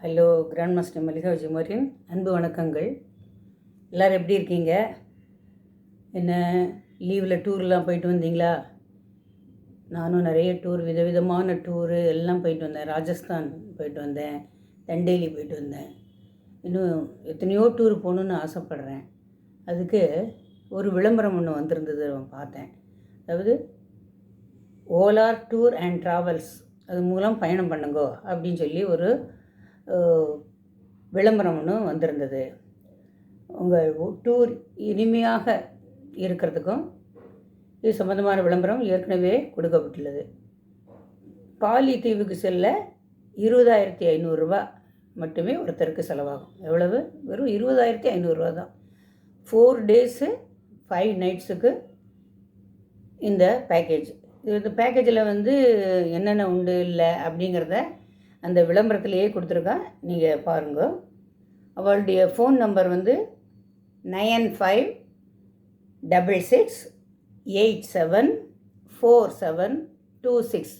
Hello grand master Mallika விஜயகுமாரின் அன்பு வணக்கங்கள். எல்லோரும் எப்படி இருக்கீங்க? என்ன லீவில் டூர்லாம் போயிட்டு வந்தீங்களா? நானும் நிறைய டூர் விதவிதமான டூரு எல்லாம் போயிட்டு வந்தேன். ராஜஸ்தான் போயிட்டு வந்தேன் தண்டேலி போயிட்டு வந்தேன். இன்னும் எத்தனையோ டூர் போகணுன்னு ஆசைப்பட்றேன். அதுக்கு ஒரு விளம்பரம் ஒன்று வந்திருந்தது அவன் பார்த்தேன். அதாவது ஓலார் டூர் அண்ட் ட்ராவல்ஸ் அது மூலம் பயணம் பண்ணுங்கோ அப்படின்னு சொல்லி ஒரு விளம்பரம் ஒன்று வந்திருந்தது. உங்கள் டூர் இனிமையாக இருக்கிறதுக்கும் இது சம்மந்தமான விளம்பரம் ஏற்கனவே கொடுக்கப்பட்டுள்ளது. பாலி தீவுக்கு செல்ல இருபதாயிரத்தி ஐநூறுரூவா மட்டுமே ஒருத்தருக்கு செலவாகும். எவ்வளவு? வெறும் இருபதாயிரத்தி ஐநூறுரூவா தான். ஃபோர் டேஸு ஃபைவ் நைட்ஸுக்கு இந்த பேக்கேஜ் இது இந்த பேக்கேஜில் வந்து என்னென்ன உண்டு இல்லை அப்படிங்கிறத அந்த விளம்பரத்திலேயே கொடுத்துருக்கா. நீங்கள் பாருங்க. அவளுடைய ஃபோன் நம்பர் வந்து nine five double six eight seven four seven two six.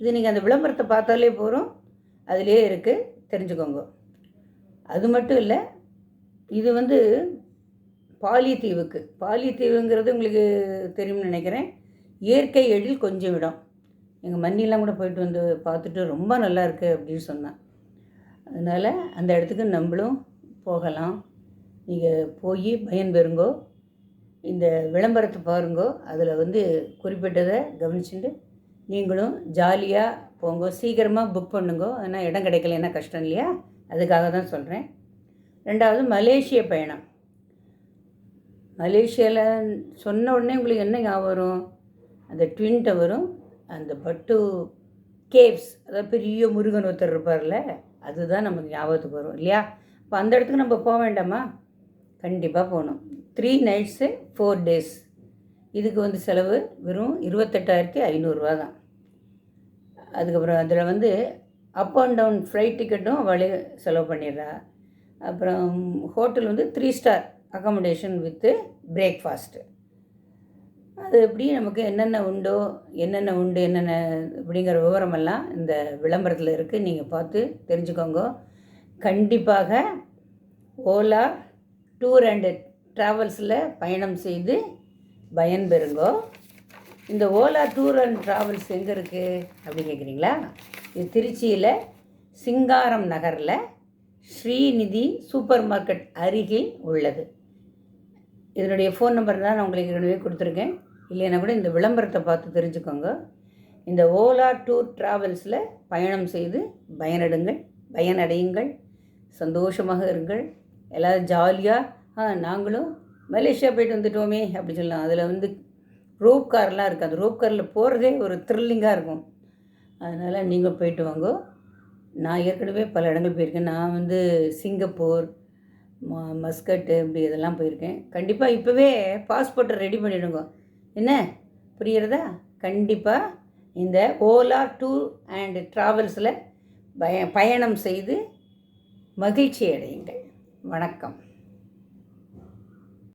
இது நீங்கள் அந்த விளம்பரத்தை பார்த்தாலே போகிறோம் அதிலே இருக்குது தெரிஞ்சுக்கோங்க. அது மட்டும் இல்லை இது வந்து பாலித்தீவுக்கு பாலித்தீவுங்கிறது உங்களுக்கு தெரியும்னு நினைக்கிறேன். இயற்கை எழில் கொஞ்சம் இடம். எங்கள் மண்ணிலாம் கூட போயிட்டு வந்து பார்த்துட்டு ரொம்ப நல்லா இருக்குது அப்படின்னு சொன்னான். அதனால் அந்த இடத்துக்கு நம்மளும் போகலாம். நீங்கள் போய் பயன் பெறுங்கோ. இந்த விளம்பரத்தை பாருங்கோ. அதில் வந்து குறிப்பிட்டதை கவனிச்சுட்டு நீங்களும் ஜாலியாக போங்க. சீக்கிரமாக புக் பண்ணுங்கோ. ஏன்னா இடம் கிடைக்கலன்னா கஷ்டம் இல்லையா? அதுக்காக தான் சொல்கிறேன் ரெண்டாவது மலேசிய பயணம். மலேசியாவில் சொன்ன உடனே உங்களுக்கு என்ன ஞாபகம் வரும்? அந்த ட்வின் டவரும் அந்த பட்டு கேவ்ஸ் அதாவது பெரிய முருகன் ஒருத்தர் இருப்பார்ல அதுதான் நமக்கு ஞாபகத்துக்கு வரும் இல்லையா? இப்போ அந்த இடத்துக்கு நம்ம போக வேண்டாமா? கண்டிப்பாக போகணும். த்ரீ நைட்ஸு ஃபோர் டேஸ் இதுக்கு வந்து செலவு வெறும் இருபத்தெட்டாயிரத்தி ஐநூறுரூவா தான். அதுக்கப்புறம் அதில் வந்து அப் அண்ட் டவுன் ஃப்ளைட் டிக்கெட்டும் அவளே செலவு பண்ணிடுறா. அப்புறம் ஹோட்டல் வந்து three star accommodation with breakfast அது எப்படி நமக்கு என்னென்ன உண்டோ என்னென்ன உண்டு என்னென்ன அப்படிங்கிற விவரமெல்லாம் இந்த விளம்பரத்தில் இருக்குது நீங்கள் பார்த்து தெரிஞ்சுக்கோங்க. கண்டிப்பாக ஓலா டூர் அண்டு ட்ராவல்ஸில் பயணம் செய்து பயன் பெறுங்கோ இந்த ஓலா டூர் அண்ட் ட்ராவல்ஸ் எங்கே இருக்குது அப்படின்னு கேட்குறீங்களா இது திருச்சியில் சிங்காரம் நகரில் ஸ்ரீநிதி சூப்பர் மார்க்கெட் அருகில் உள்ளது. இதனுடைய ஃபோன் நம்பர் தான் நான் உங்களுக்கு ஏற்கனவே கொடுத்துருக்கேன். இல்லைன்னா கூட இந்த விளம்பரத்தை பார்த்து தெரிஞ்சுக்கோங்க. இந்த ஓலா டூர் ட்ராவல்ஸில் பயணம் செய்து பயனடுங்கள் பயனடையுங்கள் சந்தோஷமாக இருங்கள். எல்லோரும் ஜாலியாக ஆ நாங்களும் மலேசியா போயிட்டு வந்துட்டோமே அப்படி சொல்லலாம். அதில் வந்து ரோப் கார்லாம் இருக்குது. அந்த ரோப் காரில் போகிறதே ஒரு த்ரில்லிங்காக இருக்கும். அதனால் நீங்கள் போயிட்டு வாங்க. நான் ஏற்கனவே பல இடங்கள் போயிருக்கேன். நான் வந்து சிங்கப்பூர் ம மஸ்கட்டு இப்படி இதெல்லாம் போயிருக்கேன். கண்டிப்பாக இப்போவே பாஸ்போர்ட்டை ரெடி பண்ணிவிடுங்க என்ன? புரிகிறதா? கண்டிப்பாக இந்த ஓலா டூர் அண்ட் ட்ராவல்ஸில் பய பயணம் செய்து மகிழ்ச்சி அடையுங்கள் வணக்கம்.